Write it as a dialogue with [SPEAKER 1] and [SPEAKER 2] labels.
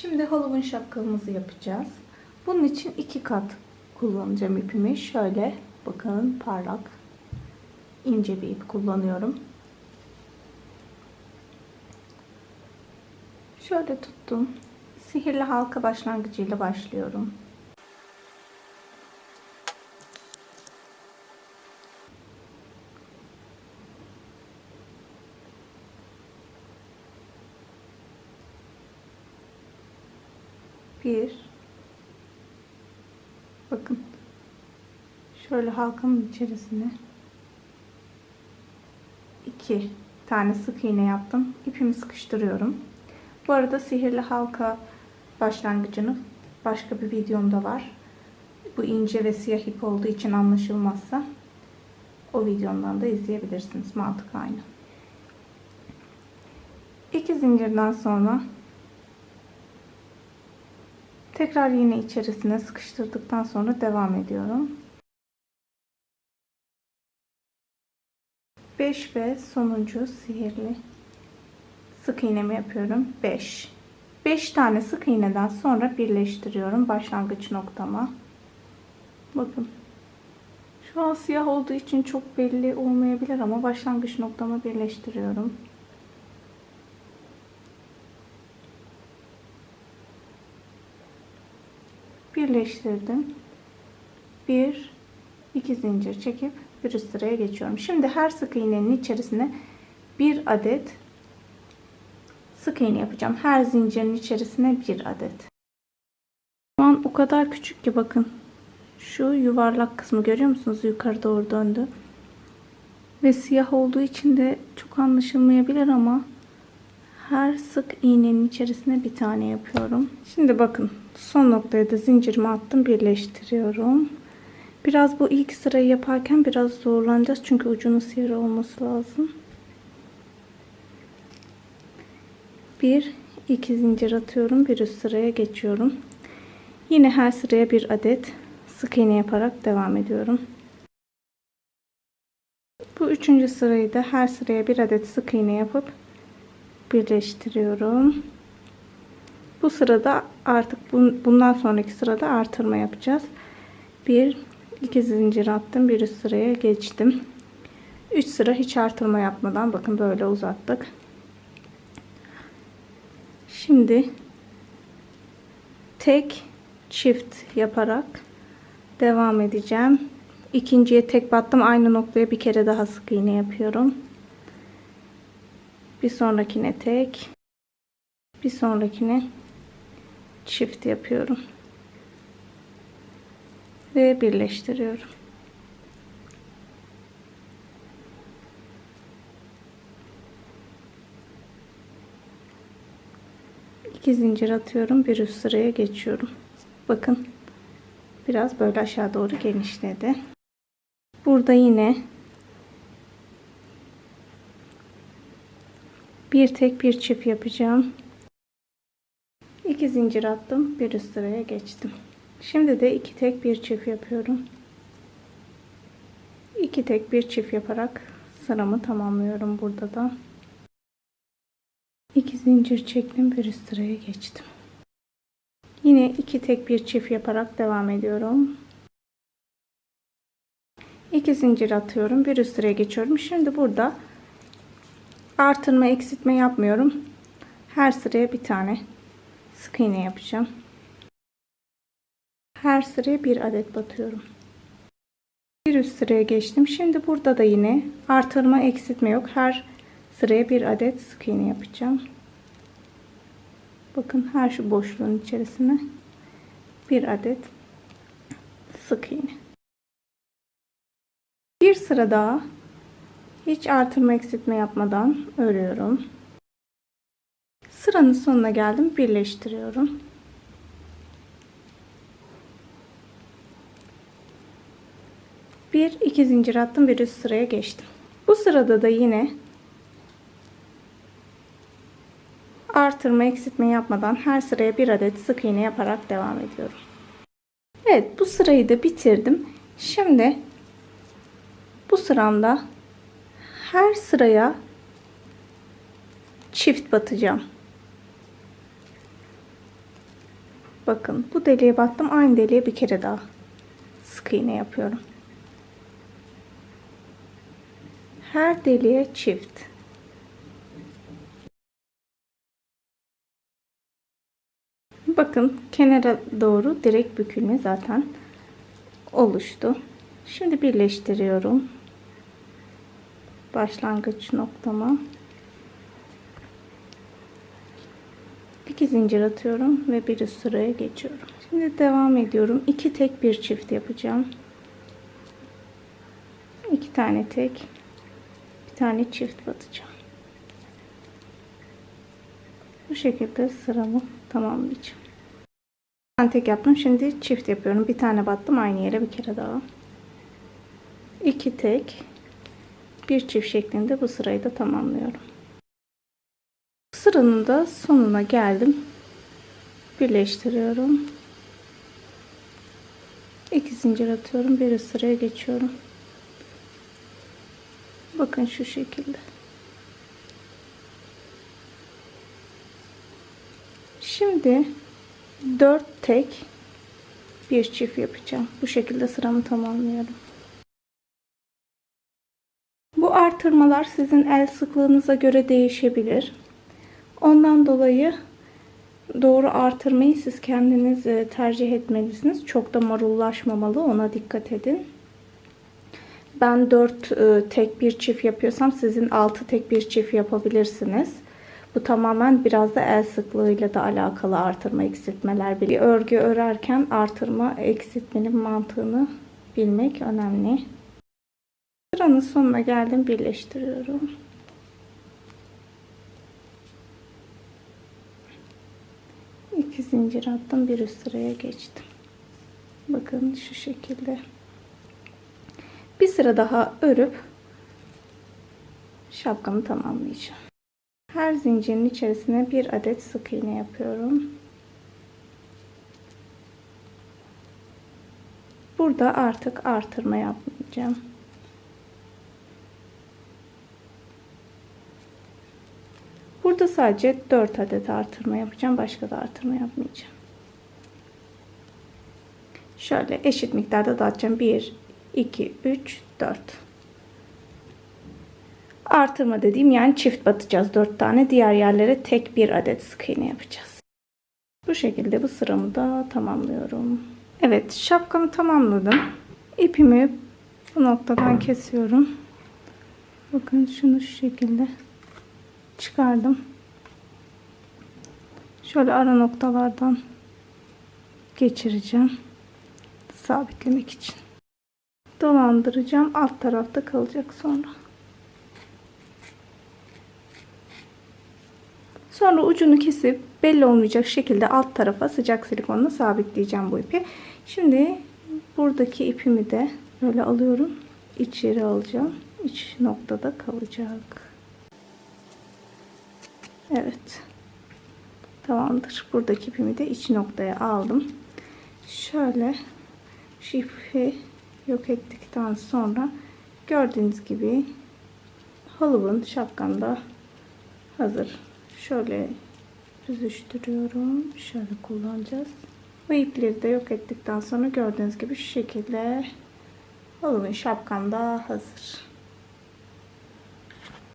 [SPEAKER 1] Şimdi Halloween şapkamızı yapacağız. Bunun için iki kat kullanacağım ipimi. Şöyle bakın parlak ince bir ip kullanıyorum. Şöyle tuttum. Sihirli halka başlangıcıyla başlıyorum. Bir. Bakın. Şöyle halkamın içerisine iki tane sık iğne yaptım. İpimi sıkıştırıyorum. Bu arada sihirli halka başlangıcını başka bir videomda var. Bu ince ve siyah ip olduğu için anlaşılmazsa o videomdan da izleyebilirsiniz. Mantık aynı. İki zincirden sonra tekrar yine içerisine sıkıştırdıktan sonra devam ediyorum. 5 ve sonuncu sihirli sık iğnemi yapıyorum. 5. 5 tane sık iğneden sonra birleştiriyorum başlangıç noktama. Bakın. Şu an siyah olduğu için çok belli olmayabilir ama başlangıç noktama birleştiriyorum. Birleştirdim. Bir, iki zincir çekip bir üst sıraya geçiyorum. Şimdi her sık iğnenin içerisine bir adet sık iğne yapacağım. Her zincirin içerisine bir adet. Şu an o kadar küçük ki bakın. Şu yuvarlak kısmı görüyor musunuz? Yukarı doğru döndü. Ve siyah olduğu için de çok anlaşılmayabilir ama her sık iğnenin içerisine bir tane yapıyorum. Şimdi bakın son noktaya da zincirimi attım birleştiriyorum. Biraz bu ilk sırayı yaparken biraz zorlanacağız çünkü ucunun sivri olması lazım. Bir iki zincir atıyorum bir üst sıraya geçiyorum. Yine her sıraya bir adet sık iğne yaparak devam ediyorum. Bu üçüncü sırayı da her sıraya bir adet sık iğne yapıp birleştiriyorum. Bu sırada artık bundan sonraki sırada artırma yapacağız. 1 2 zincir attım. Bir üst sıraya geçtim. 3 sıra hiç artırma yapmadan bakın böyle uzattık. Şimdi tek çift yaparak devam edeceğim. İkinciye tek battım. Aynı noktaya bir kere daha sık iğne yapıyorum. Bir sonrakine tek. Bir sonrakine çift yapıyorum. Ve birleştiriyorum. İki zincir atıyorum. Bir üst sıraya geçiyorum. Bakın. Biraz böyle aşağı doğru genişledi. Burada yine bir tek bir çift yapacağım. İki zincir attım. Bir üst sıraya geçtim. Şimdi de iki tek bir çift yapıyorum. İki tek bir çift yaparak sıramı tamamlıyorum burada da. İki zincir çektim. Bir üst sıraya geçtim. Yine iki tek bir çift yaparak devam ediyorum. İki zincir atıyorum. Bir üst sıraya geçiyorum. Şimdi burada artırma eksiltme yapmıyorum. Her sıraya bir tane sık iğne yapacağım. Her sıraya bir adet batıyorum. Bir üst sıraya geçtim. Şimdi burada da yine artırma eksiltme yok. Her sıraya bir adet sık iğne yapacağım. Bakın her şu boşluğun içerisine bir adet sık iğne. Bir sıra daha hiç artırma eksiltme yapmadan örüyorum. Sıranın sonuna geldim. Birleştiriyorum. Bir iki zincir attım. Bir üst sıraya geçtim. Bu sırada da yine artırma eksiltme yapmadan her sıraya bir adet sık iğne yaparak devam ediyorum. Evet bu sırayı da bitirdim. Şimdi bu sıramda her sıraya çift batacağım. Bakın bu deliğe battım. Aynı deliğe bir kere daha sık iğne yapıyorum. Her deliğe çift. Bakın kenara doğru direkt bükülme zaten oluştu. Şimdi birleştiriyorum. Başlangıç noktama. İki zincir atıyorum ve bir üst sıraya geçiyorum. Şimdi devam ediyorum. İki tek bir çift yapacağım. İki tane tek, bir tane çift batacağım. Bu şekilde sıramı tamamlayacağım. Ben tek yaptım. Şimdi çift yapıyorum. Bir tane battım aynı yere bir kere daha. İki tek, bir çift şeklinde bu sırayı da tamamlıyorum. Sıranın da sonuna geldim. Birleştiriyorum. İki zincir atıyorum. Bir sıraya geçiyorum. Bakın şu şekilde. Şimdi 4 tek bir çift yapacağım. Bu şekilde sıramı tamamlıyorum. Bu artırmalar sizin el sıklığınıza göre değişebilir. Ondan dolayı doğru artırmayı siz kendiniz e, tercih etmelisiniz. Çok da marullaşmamalı. Ona dikkat edin. Ben 4 e, tek bir çift yapıyorsam sizin 6 tek bir çift yapabilirsiniz. Bu tamamen biraz da el sıklığıyla da alakalı artırma eksiltmeler. Bir örgü örerken artırma eksiltmenin mantığını bilmek önemli. Sıranın sonuna geldim birleştiriyorum. İki zincir attım bir üst sıraya geçtim. Bakın şu şekilde. Bir sıra daha örüp şapkamı tamamlayacağım. Her zincirin içerisine bir adet sık iğne yapıyorum. Burada artık artırma yapmayacağım. Burada sadece 4 adet artırma yapacağım. Başka da artırma yapmayacağım. Şöyle eşit miktarda dağıtacağım. 1, 2, 3, 4. Artırma dediğim yani çift batacağız 4 tane. Diğer yerlere tek bir adet sık iğne yapacağız. Bu şekilde bu sıramı da tamamlıyorum. Evet şapkamı tamamladım. İpimi bu noktadan kesiyorum. Bakın şunu şu şekilde çıkardım. Şöyle ara noktalardan geçireceğim. Sabitlemek için. Dolandıracağım. Alt tarafta kalacak sonra. Sonra ucunu kesip belli olmayacak şekilde alt tarafa sıcak silikonla sabitleyeceğim bu ipi. Şimdi buradaki ipimi de böyle alıyorum. İçeri alacağım. İç noktada kalacak. Evet. Tamamdır. Buradaki ipimi de iç noktaya aldım. Şöyle şu yok ettikten sonra gördüğünüz gibi halıvın şapkamda hazır. Şöyle büzüştürüyorum. Şöyle kullanacağız. Bu ipleri de yok ettikten sonra gördüğünüz gibi şu şekilde halıvın şapkamda hazır.